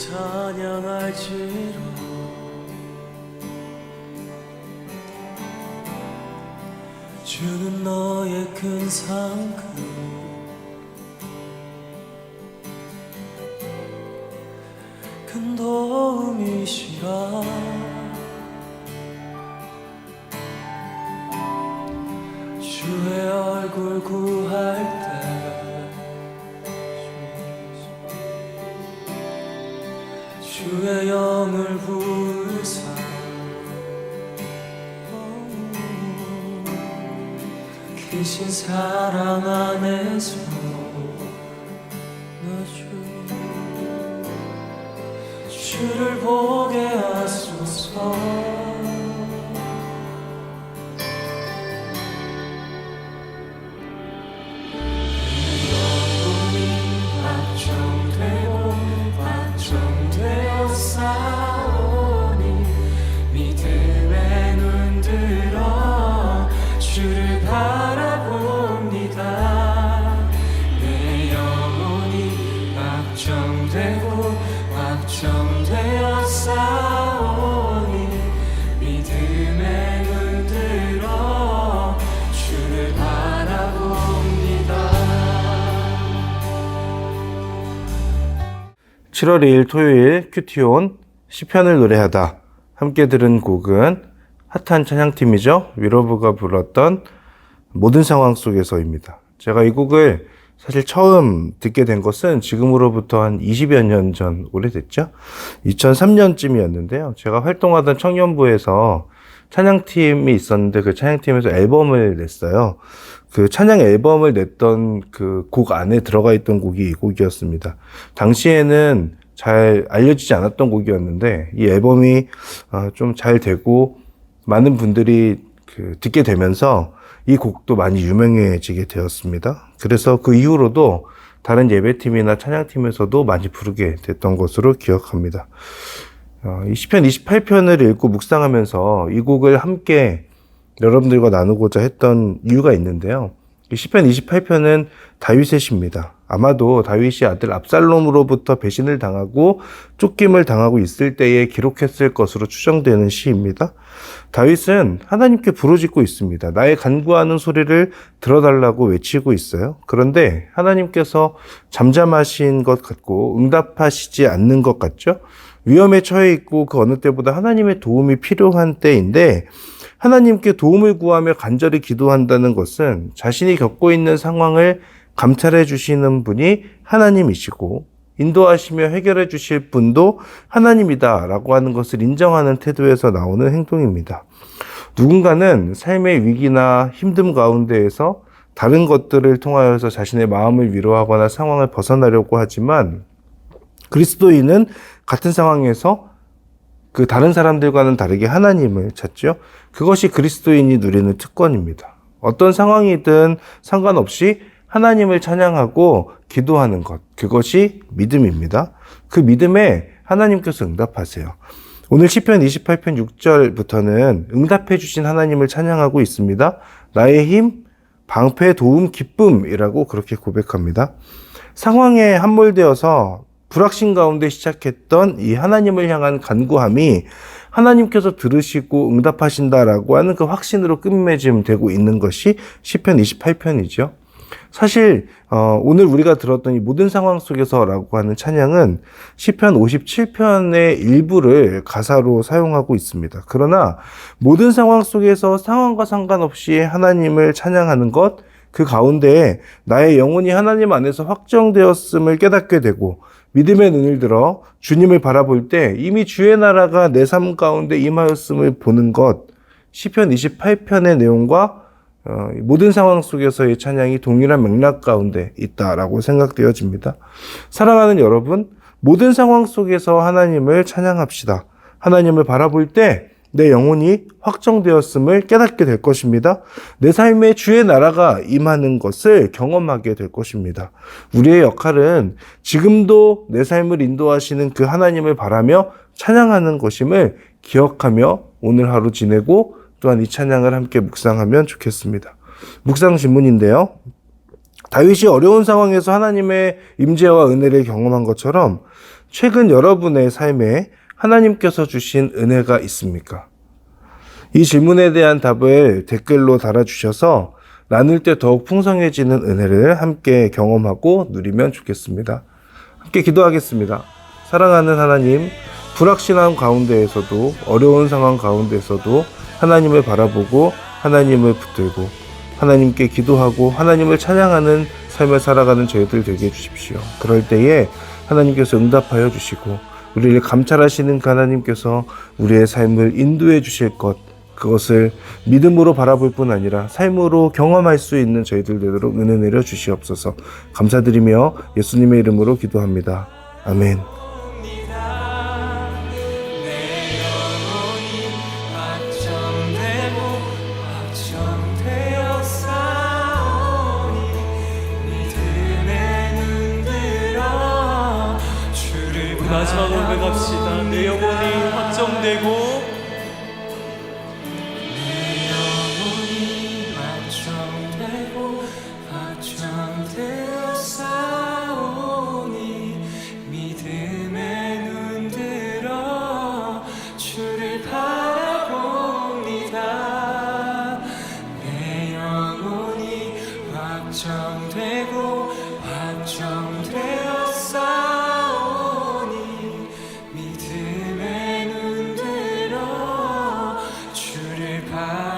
찬양할지로 주는 너의 큰 상급. 큰 도움이시라. 주의 얼굴 구할 때 주의 영을 부르사 크신 사랑 안에서 나주 주를 보게 하소서 7월 2일 토요일 큐티온 시편을 노래하다 함께 들은 곡은 핫한 찬양팀이죠. 위로브가 불렀던 모든 상황 속에서입니다. 제가 이 곡을 사실 처음 듣게 된 것은 지금으로부터 한 20여 년 전 오래됐죠. 2003년쯤이었는데요. 제가 활동하던 청년부에서 찬양팀이 있었는데 그 찬양팀에서 앨범을 냈어요. 그 찬양 앨범을 냈던 그 곡 안에 들어가 있던 곡이 이 곡이었습니다. 당시에는 잘 알려지지 않았던 곡이었는데 이 앨범이 어, 좀잘 되고 많은 분들이 그 듣게 되면서 이 곡도 많이 유명해지게 되었습니다. 그래서 그 이후로도 다른 예배팀이나 찬양팀에서도 많이 부르게 됐던 것으로 기억합니다. 어, 이 시편 28편을 읽고 묵상하면서 이 곡을 함께 여러분들과 나누고자 했던 이유가 있는데요. 이 시편 28편은 다윗의 시입니다. 아마도 다윗이 아들 압살롬으로부터 배신을 당하고 쫓김을 당하고 있을 때에 기록했을 것으로 추정되는 시입니다. 다윗은 하나님께 부르짖고 있습니다. 나의 간구하는 소리를 들어달라고 외치고 있어요. 그런데 하나님께서 잠잠하신 것 같고 응답하시지 않는 것 같죠? 위험에 처해 있고 그 어느 때보다 하나님의 도움이 필요한 때인데 하나님께 도움을 구하며 간절히 기도한다는 것은 자신이 겪고 있는 상황을 감찰해 주시는 분이 하나님이시고 인도하시며 해결해 주실 분도 하나님이다라고 하는 것을 인정하는 태도에서 나오는 행동입니다. 누군가는 삶의 위기나 힘듦 가운데에서 다른 것들을 통하여서 자신의 마음을 위로하거나 상황을 벗어나려고 하지만 그리스도인은 같은 상황에서 그 다른 사람들과는 다르게 하나님을 찾죠. 그것이 그리스도인이 누리는 특권입니다. 어떤 상황이든 상관없이 하나님을 찬양하고 기도하는 것. 그것이 믿음입니다. 그 믿음에 하나님께서 응답하세요. 오늘 시편 28편 6절부터는 응답해 주신 하나님을 찬양하고 있습니다. 나의 힘, 방패, 도움, 기쁨이라고 그렇게 고백합니다. 상황에 함몰되어서 불확신 가운데 시작했던 이 하나님을 향한 간구함이 하나님께서 들으시고 응답하신다라고 하는 그 확신으로 끝맺음 되고 있는 것이 시편 28편이죠. 사실 어, 오늘 우리가 들었던 이 모든 상황 속에서라고 하는 찬양은 시편 57편의 일부를 가사로 사용하고 있습니다. 그러나 모든 상황 속에서 상황과 상관없이 하나님을 찬양하는 것, 그 가운데에 나의 영혼이 하나님 안에서 확정되었음을 깨닫게 되고 믿음의 눈을 들어 주님을 바라볼 때 이미 주의 나라가 내 삶 가운데 임하였음을 보는 것 시편 28편의 내용과 어, 모든 상황 속에서의 찬양이 동일한 맥락 가운데 있다라고 생각되어집니다. 사랑하는 여러분, 모든 상황 속에서 하나님을 찬양합시다. 하나님을 바라볼 때 내 영혼이 확정되었음을 깨닫게 될 것입니다. 내 삶에 주의 나라가 임하는 것을 경험하게 될 것입니다. 우리의 역할은 지금도 내 삶을 인도하시는 그 하나님을 바라며 찬양하는 것임을 기억하며 오늘 하루 지내고 또한 이 찬양을 함께 묵상하면 좋겠습니다. 묵상 질문인데요. 다윗이 어려운 상황에서 하나님의 임재와 은혜를 경험한 것처럼 최근 여러분의 삶에 하나님께서 주신 은혜가 있습니까? 이 질문에 대한 답을 댓글로 달아주셔서 나눌 때 더욱 풍성해지는 은혜를 함께 경험하고 누리면 좋겠습니다. 함께 기도하겠습니다. 사랑하는 하나님, 불확실한 가운데에서도 어려운 상황 가운데서도 하나님을 바라보고 하나님을 붙들고 하나님께 기도하고 하나님을 찬양하는 삶을 살아가는 저희들 되게 해주십시오. 그럴 때에 하나님께서 응답하여 주시고 우리를 감찰하시는 그 하나님께서 우리의 삶을 인도해 주실 것 그것을 믿음으로 바라볼 뿐 아니라 삶으로 경험할 수 있는 저희들 되도록 은혜 내려 주시옵소서 감사드리며 예수님의 이름으로 기도합니다. 아멘. 내 확정되고 다